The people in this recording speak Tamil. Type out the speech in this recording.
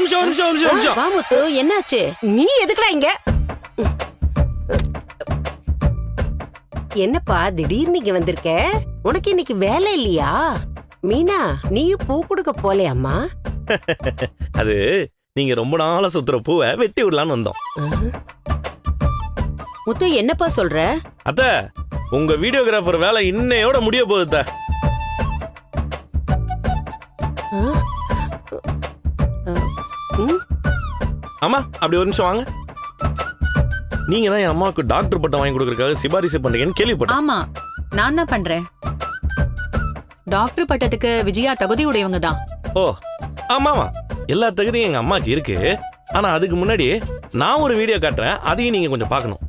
நிமிஷம் ஒரு நிமிஷம் ஒரு நிமிஷம், ஒரு நிமிஷம். வா முத்து என்னாச்சு? நீ எதுக்குடா இங்க? என்னப்பா திடீர்னு இங்க வந்திருக்க? உனக்கு இன்னைக்கு வேலை இல்லையா? மீனா நீயும் பூ கொடுக்க போலையாம்மா? அது நீங்க ரொம்ப நாளா சுத்துற பூவை வெட்டி விடலான்னு வந்தோம். முத்து என்னப்பா சொல்ற? அத்த உங்க வீடியோகிராஃபர் வேலை இன்னையோட முடிய போகுது ஆமா அப்படி ஒரு நிமிஷம் வாங்க. நீங்க தான் என் அம்மாவுக்கு டாக்டர் பட்டம் வாங்கி கொடுக்கறதுக்காக சிபாரிசு பண்றீங்கன்னு கேள்விப்பட்டேன். ஆமா நான் தான் பண்றேன். டாக்டர் பட்டத்துக்கு விஜயா தகுதி உடையவங்க தான். ஓ ஆமாமா எல்லா தகுதியும் எங்க அம்மாக்கு இருக்கு. ஆனா அதுக்கு முன்னாடி நான் ஒரு வீடியோ காட்டுறேன் அதையும் நீங்க கொஞ்சம் பார்க்கணும்.